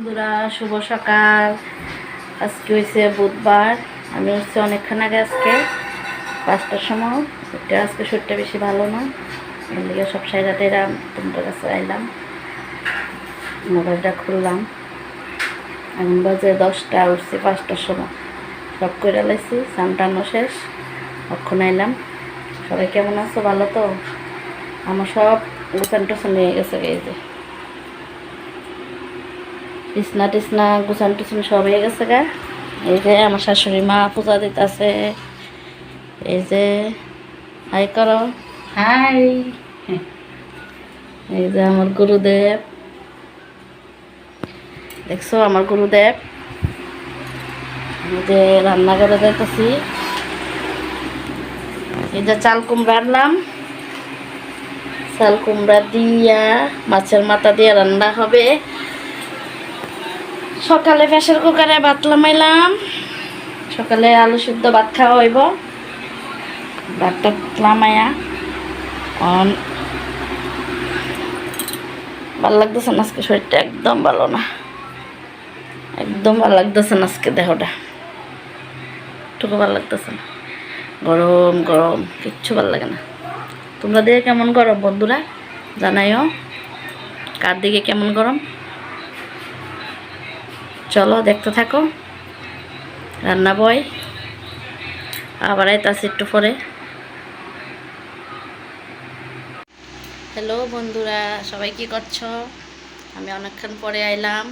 বন্ধুরা, শুভ সকাল। আজকে হয়েছে বুধবার। আমি হচ্ছে অনেকক্ষণ আগে আজকে, পাঁচটার সময়। এটা আজকে শরীরটা বেশি ভালো না। লিগে সব সাইডাতে এরাম তোমাদের কাছে আইলাম। মোবাইলটা খুললাম। এখন বাজে দশটা, উঠছি পাঁচটার সময়। সব করে লাইছি সানটানো শেষ। অক্ষণ আইলাম। সবাই কেমন আছো? ভালো তো? আমার সব গুছান টুসান নিয়ে গেছে এই যে। বিছনা টিসনা গুছান টুছান সব হয়ে গেছে গা। এই যে আমার শাশুড়ি মা পূজা দিতেছে। এই যে, হাই করো। হাই। এই যে আমার গুরুদেব। দেখছ আমার গুরুদেব? যে রান্না করে দেখতেছি এই যে চাল কুমড়া আনলাম। চাল কুমড়া দিয়া, মাছের মাথা দিয়ে রান্না হবে। সকালে প্রেসার কুকারে ভাত লামাইলাম। সকালে আলু সিদ্ধ ভাত খাওয়া হইব। ভাতটা লামাইয়া অন। ভালো লাগতেছে না আজকে শরীরটা? একদম ভালো না। একদম ভালো লাগতেছে না আজকে দেহটা। টুকু ভালো লাগতেছে না। গরম গরম, কিচ্ছু ভালো লাগে না। তোমরা দিকে কেমন গরম বন্ধুরা? জানাইও। কার দিকে কেমন গরম? চলো দেখতে থাকো। রান্না বয়। আবার আইতাছি একটু পরে। হ্যালো বন্ধুরা, সবাই কি করছ? আমি অনেকক্ষণ পরে আইলাম,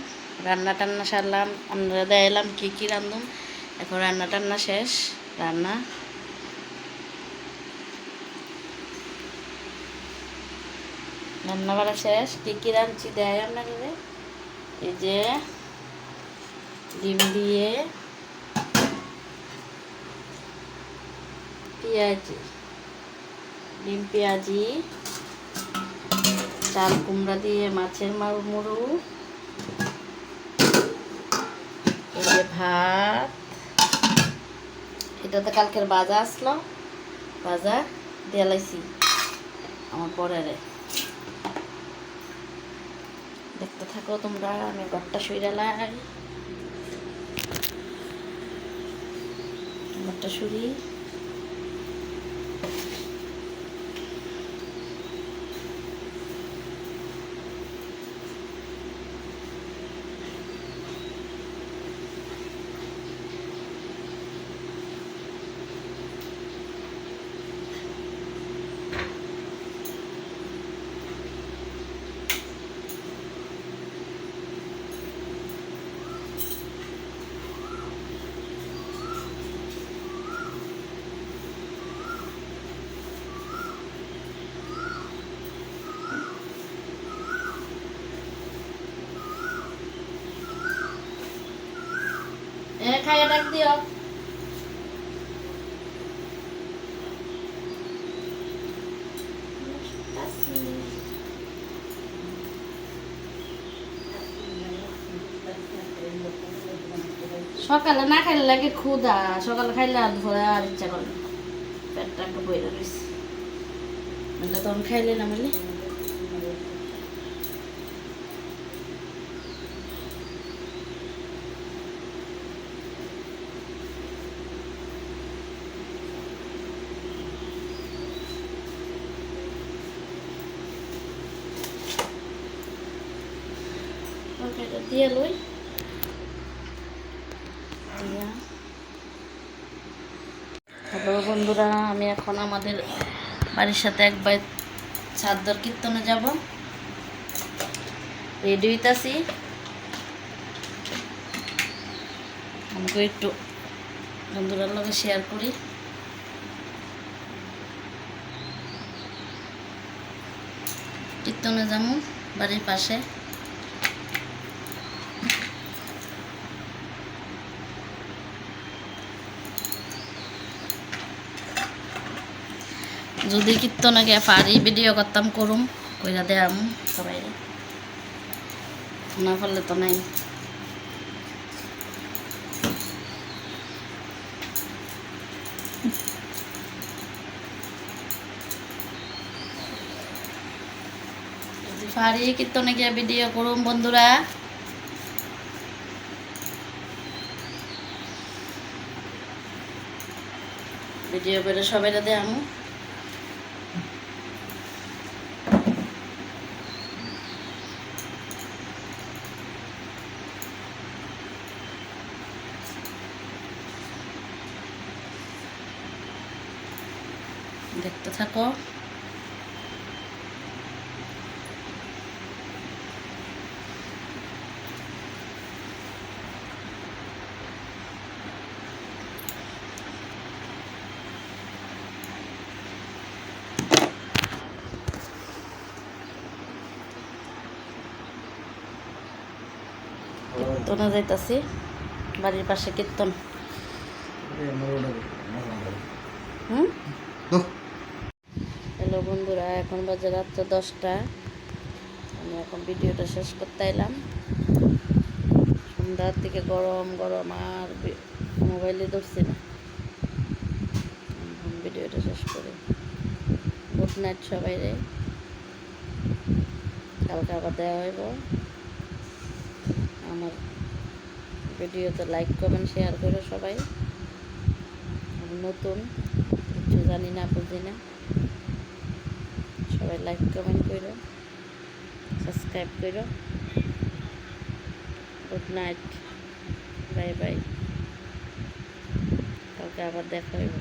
রান্না টান্না সারলাম আমরা এলাম কি কি রান্ধুম এখন রান্না টান্না শেষ, রান্না। রান্না বাড়া শেষ, কি কি রাঁধছি দেয় আপনাদের এই যে ডিম দিয়ে পেঁয়াজি, ডিম, পেঁয়াজি, চাল কুমড়া দিয়ে মাছের মারু মুড়ু, এই ভাত। এটা তো কালকের বাজা আসলো। বাজা দেলাইছি আমার পরেরে। দেখতে থাকো তোমরা, আমি ঘরটা শুইরালাই ঘরটা শুরি এ দিও সকালে না খাইলে লাগে ক্ষুদা সকালে খাইলে আর ধরে আর ইচ্ছা করে। পেটটা একটু বইরা রয়েছে মানে তখন খাইলে না মানে? তরকারিটা দিয়ে লই। হ্যালো বন্ধুরা, আমি এখন আমাদের বাড়ির সাথে একবার চাদর কীর্তনে যাব। রেডি হইতাছি। আমাকে একটু বন্ধুরার লগে শেয়ার করি। কীর্তনে যাব বাড়ির পাশে। যদি কীর্তন আগে পারি ভিডিও করতাম, করুম, কইরা দেয়াম, সবাই। না ফলে তো নাই। পারি, কীর্তনে গিয়ে ভিডিও করুম, বন্ধুরা। ভিডিও করে সবাই দেয়াম। দেখতে থাকো। কীর্তনে যাইতাছি বাড়ির পাশে কীর্তন। হুম? হ্যালো বন্ধুরা, এখন বাজে রাত্র দশটা। আমি এখন ভিডিওটা শেষ করতে এলাম। সন্ধ্যার দিকে গরম গরম, আর মোবাইলে ধরছি না। ভিডিওটা শেষ করে। গুড নাইট সবাই রে। কালকে আবার দেওয়া হইব। আমার ভিডিওতে লাইক কমেন্ট শেয়ার করো সবাই। নতুন, কিছু জানি না, বুঝি না। সবাই লাইক কমেন্ট করো সাবস্ক্রাইব করো। গুড নাইট বাই বাই কালকে আবার দেখা হইব।